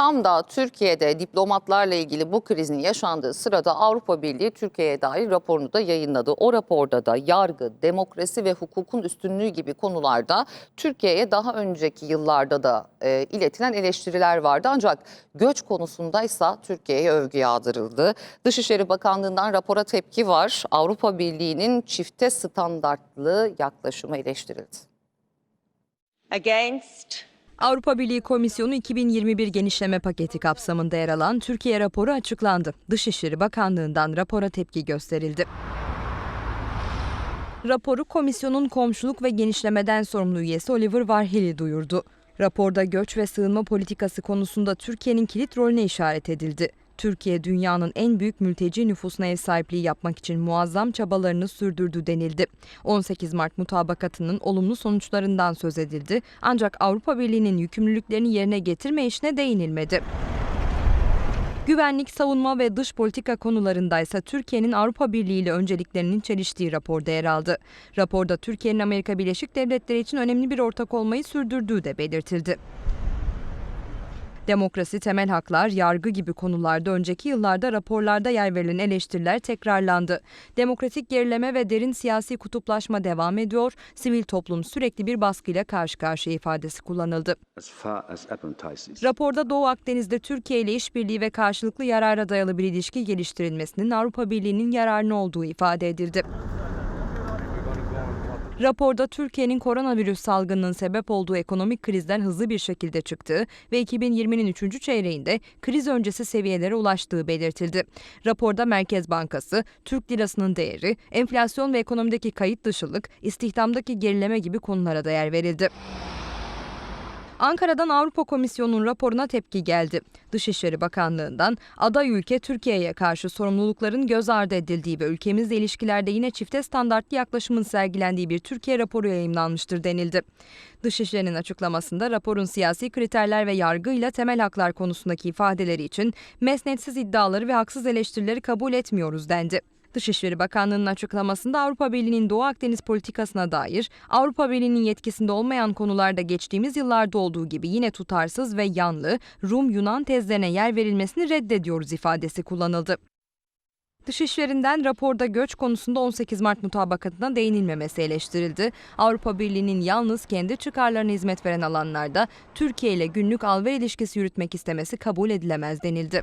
Tam da Türkiye'de diplomatlarla ilgili bu krizin yaşandığı sırada Avrupa Birliği Türkiye'ye dair raporunu da yayınladı. O raporda da yargı, demokrasi ve hukukun üstünlüğü gibi konularda Türkiye'ye daha önceki yıllarda da e, iletilen eleştiriler vardı. Ancak göç konusundaysa Türkiye'ye övgü yağdırıldı. Dışişleri Bakanlığı'ndan rapora tepki var. Avrupa Birliği'nin çifte standartlı yaklaşımı eleştirildi. against Avrupa Birliği Komisyonu 2021 genişleme paketi kapsamında yer alan Türkiye raporu açıklandı. Dışişleri Bakanlığı'ndan rapora tepki gösterildi. Raporu komisyonun komşuluk ve genişlemeden sorumlu üyesi Oliver Varhelyi duyurdu. Raporda göç ve sığınma politikası konusunda Türkiye'nin kilit rolüne işaret edildi. Türkiye dünyanın en büyük mülteci nüfusuna ev sahipliği yapmak için muazzam çabalarını sürdürdü denildi. 18 Mart mutabakatının olumlu sonuçlarından söz edildi ancak Avrupa Birliği'nin yükümlülüklerini yerine getirme işine değinilmedi. Güvenlik, savunma ve dış politika konularındaysa Türkiye'nin Avrupa Birliği ile önceliklerinin çeliştiği raporda yer aldı. Raporda Türkiye'nin Amerika Birleşik Devletleri için önemli bir ortak olmayı sürdürdüğü de belirtildi. Demokrasi, temel haklar, yargı gibi konularda önceki yıllarda raporlarda yer verilen eleştiriler tekrarlandı. Demokratik gerileme ve derin siyasi kutuplaşma devam ediyor, sivil toplum sürekli bir baskıyla karşı karşıya ifadesi kullanıldı. Raporda Doğu Akdeniz'de Türkiye ile işbirliği ve karşılıklı yarara dayalı bir ilişki geliştirilmesinin Avrupa Birliği'nin yararına olduğu ifade edildi. Raporda Türkiye'nin koronavirüs salgınının sebep olduğu ekonomik krizden hızlı bir şekilde çıktığı ve 2020'nin 3. çeyreğinde kriz öncesi seviyelere ulaştığı belirtildi. Raporda Merkez Bankası, Türk lirasının değeri, enflasyon ve ekonomideki kayıt dışılık, istihdamdaki gerileme gibi konulara da yer verildi. Ankara'dan Avrupa Komisyonu'nun raporuna tepki geldi. Dışişleri Bakanlığı'ndan aday ülke Türkiye'ye karşı sorumlulukların göz ardı edildiği ve ülkemizle ilişkilerde yine çifte standartlı yaklaşımın sergilendiği bir Türkiye raporu yayımlanmıştır denildi. Dışişleri'nin açıklamasında raporun siyasi kriterler ve yargıyla temel haklar konusundaki ifadeleri için mesnetsiz iddiaları ve haksız eleştirileri kabul etmiyoruz dendi. Dışişleri Bakanlığı'nın açıklamasında Avrupa Birliği'nin Doğu Akdeniz politikasına dair Avrupa Birliği'nin yetkisinde olmayan konularda geçtiğimiz yıllarda olduğu gibi yine tutarsız ve yanlı Rum-Yunan tezlerine yer verilmesini reddediyoruz ifadesi kullanıldı. Dışişlerinden raporda göç konusunda 18 Mart mutabakatına değinilmemesi eleştirildi. Avrupa Birliği'nin yalnız kendi çıkarlarına hizmet veren alanlarda Türkiye ile günlük alver ilişkisi yürütmek istemesi kabul edilemez denildi.